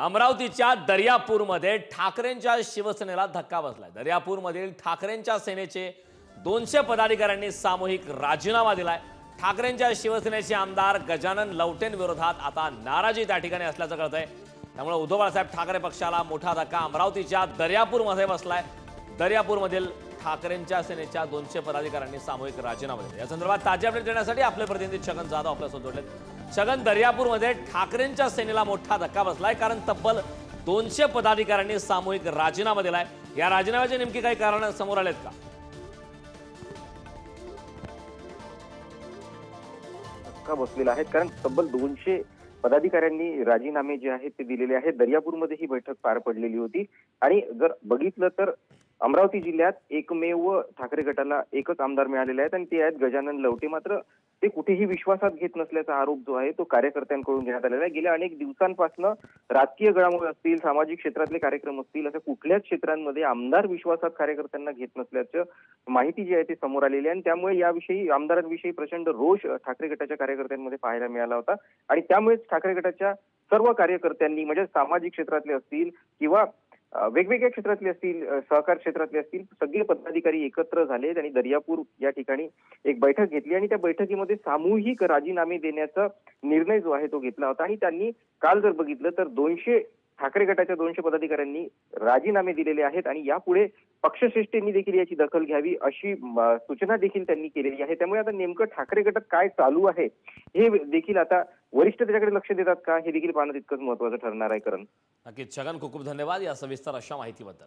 अमरावतीच्या दर्यापूरमध्ये ठाकरेंच्या शिवसेनेला धक्का बसलाय. दर्यापूरमधील ठाकरेंच्या सेनेचे दोनशे पदाधिकाऱ्यांनी सामूहिक राजीनामा दिलाय. ठाकरेंच्या शिवसेनेचे आमदार गजानन लवटेंविरोधात आता नाराजी त्या ठिकाणी असल्याचं कळतंय. त्यामुळे उद्धव बाळासाहेब ठाकरे पक्षाला मोठा धक्का अमरावतीच्या दर्यापूरमध्ये बसलाय. दर्यापूरमधील ठाकरेंच्या सेनेच्या दोनशे पदाधिकाऱ्यांनी सामूहिक राजीनामा दिले या संदर्भात ताजे अपडेट देण्यासाठी आपले प्रतिनिधी छगन जाधव आपल्यासोबत जोडलेत. छगन दर्यापूरमध्ये ठाकरेंच्या सेनेला मोठा धक्का बसलाय कारण तब्बल दोनशे पदाधिकाऱ्यांनी सामूहिक राजीनामा दिलाय. या राजीनाम्याचे नेमकी काही कारण समोर आलेत का? धक्का बसलेला आहे कारण तब्बल दोनशे पदाधिकाऱ्यांनी राजीनामे जे आहेत ते दिलेले आहेत. दर्यापूरमध्ये ही बैठक पार पडलेली होती. आणि जर बघितलं तर अमरावती जिल्ह्यात एकमेव ठाकरे गटाला एकच आमदार मिळालेले आहेत आणि ते आहेत गजानन लवटे. मात्र ते कुठेही विश्वासात घेत नसल्याचा आरोप जो आहे तो कार्यकर्त्यांकडून घेण्यात आलेला आहे. गेल्या अनेक दिवसांपासून राजकीय घडामोडी असतील सामाजिक क्षेत्रातले कार्यक्रम असतील अशा कुठल्याच क्षेत्रांमध्ये आमदार विश्वासात कार्यकर्त्यांना घेत नसल्याचं माहिती जी आहे ती समोर आलेली आहे. आणि त्यामुळे याविषयी आमदारांविषयी प्रचंड रोष ठाकरे गटाच्या कार्यकर्त्यांमध्ये पाहायला मिळाला होता. आणि त्यामुळेच ठाकरे गटाच्या सर्व कार्यकर्त्यांनी म्हणजे सामाजिक क्षेत्रातले असतील किंवा वेगवेगळ्या क्षेत्रातले असतील सहकार क्षेत्रातले असतील सगळे पदाधिकारी एकत्र झाले आणि दर्यापूर या ठिकाणी एक बैठक घेतली आणि त्या बैठकीमध्ये सामूहिक राजीनामे देण्याचा निर्णय जो आहे तो घेतला होता. आणि त्यांनी काल जर बघितलं तर दोनशे ठाकरे गटाच्या दोनशे पदाधिकाऱ्यांनी राजीनामे दिलेले आहेत आणि यापुढे पक्षश्रेष्ठींनी देखील याची दखल घ्यावी अशी सूचना देखील त्यांनी केलेली आहे. त्यामुळे आता नेमकं ठाकरे गटात काय चालू आहे हे देखील आता वरिष्ठ त्याच्याकडे लक्ष देतात का? हे देखील पाहणं तितकंच महत्वाचं ठरणार आहे करण. नक्कीच. छगन खूप खूप धन्यवाद या सविस्तर अशा माहितीबद्दल.